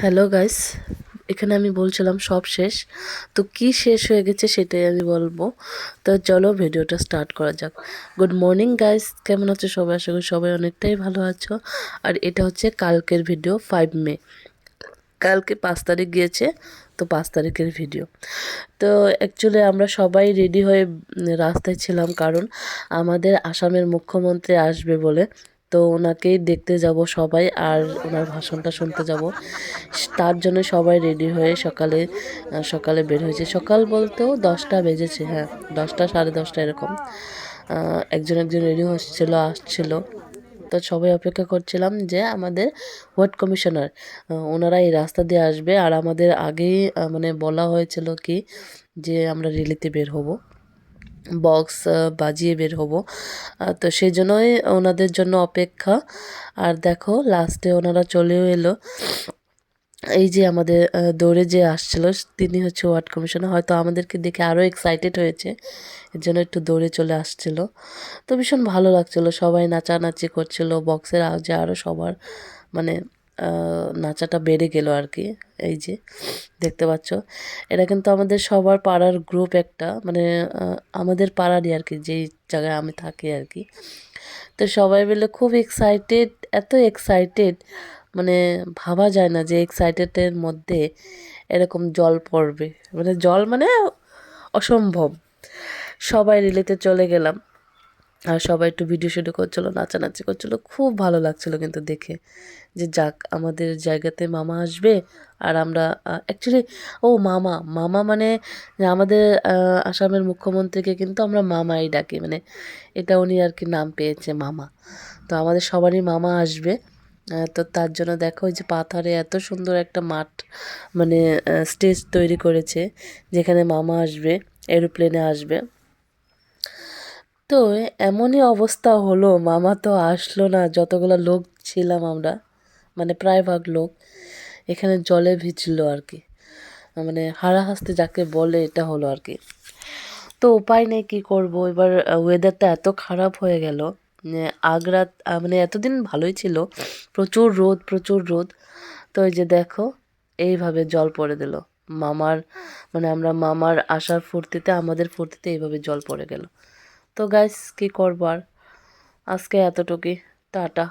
Hello guys এখানে আমি বলছিলাম সব শেষ। তো কি শেষ হয়ে গেছে সেটাই আমি বলব। তো চলো ভিডিওটা স্টার্ট করা যাক। গুড মর্নিং গাইস কেমন আছো সবাই? আশা করি সবাই অনেকটাই ভালো আছো। আর এটা হচ্ছে কালকের ভিডিও ফাইভ মে কালকে পাঁচ তারিখ গিয়েছে, তো পাঁচ তারিখের ভিডিও তো অ্যাকচুয়ালি আমরা সবাই রেডি হয়ে রাস্তায় ছিলাম। কারণ আমাদের আসামের মুখ্যমন্ত্রী আসবে বলে। তো ওনাকেই দেখতে যাব সবাই আর ওনার ভাষণটা শুনতে যাব। তার জন্য সবাই রেডি হয়ে সকালে সকালে বের হয়েছে। সকাল বলতেও দশটা বেজেছে হ্যাঁ দশটা, সাড়ে দশটা এরকম। একজন একজন রেডি হচ্ছিল, আসছিল। তো সবাই অপেক্ষা করছিলাম যে আমাদের ওয়ার্ড কমিশনার ওনারা এই রাস্তা দিয়ে আসবে। আর আমাদের আগেই মানে বলা হয়েছিল কি যে আমরা রেলিতে বের হব। বক্স বাজিয়ে বের হব। তো সেই জন্যই ওনাদের জন্য অপেক্ষা। আর দেখো লাস্টে ওনারা চলেও এলো। এই যে আমাদের দৌড়ে যে আসছিল, তিনি হচ্ছে ওয়ার্ড কমিশনার। হয়তো আমাদেরকে দেখে আরও এক্সাইটেড হয়েছে। এর জন্য একটু দৌড়ে চলে আসছিল। তো ভীষণ ভালো লাগছিল। সবাই নাচানাচি করছিল। বক্সের আওয়াজে আরও সবার মানে নাচাটা বেড়ে গেল আর কি এই যে, দেখতে পাচ্ছ। এটা কিন্তু আমাদের সবার পাড়ার গ্রুপ একটা মানে আমাদের পাড়ারই আর কি যেই জায়গায় আমি থাকি আর কি তো সবাই মিলে খুব এক্সাইটেড এত এক্সাইটেড মানে ভাবা যায় না যে এক্সাইটেডের মধ্যে এরকম জল পড়বে। মানে জল মানে অসম্ভব। সবাই রিলেতে চলে গেলাম। আর সবাই একটু ভিডিও শুডিও করছিল, নাচানাচি করছিল। খুব ভালো লাগছিল কিন্তু দেখে। যে যাক, আমাদের জায়গাতে মামা আসবে আর আমরা অ্যাকচুয়ালি ও মামা মামা মানে আমাদের আসামের মুখ্যমন্ত্রীকে কিন্তু আমরা মামাই ডাকি। মানে এটা উনি আর কি নাম পেয়েছে, মামা। তো আমাদের সবারই মামা আসবে। তো তার জন্য দেখো, ওই যে পাথরে এত সুন্দর একটা মাঠ মানে স্টেজ তৈরি করেছে, যেখানে মামা আসবে এরোপ্লেনে আসবে। তো এমনই অবস্থা হলো, মামা তো আসলো না, যতগুলো লোক ছিলাম আমরা মানে প্রায় ভাগ লোক, এখানে জলে ভিজলো আর কি। মানে হারা হাসতে যাকে বলে এটা হলো আর কি। তো উপায় নেই কী করব, এবার ওয়েদারটা এত খারাপ হয়ে গেল আগ্রা মানে এতদিন ভালোই ছিল, প্রচুর রোদ প্রচুর রোদ, তো এই যে দেখো, এইভাবে জল পড়ে দিল। মামার মানে আমরা মামার আসার ফুর্তিতে, আমাদের ফুর্তিতে এইভাবে জল পড়ে গেল। তো গাইস কী করব আর? আজকে এতটুকুই টাটা।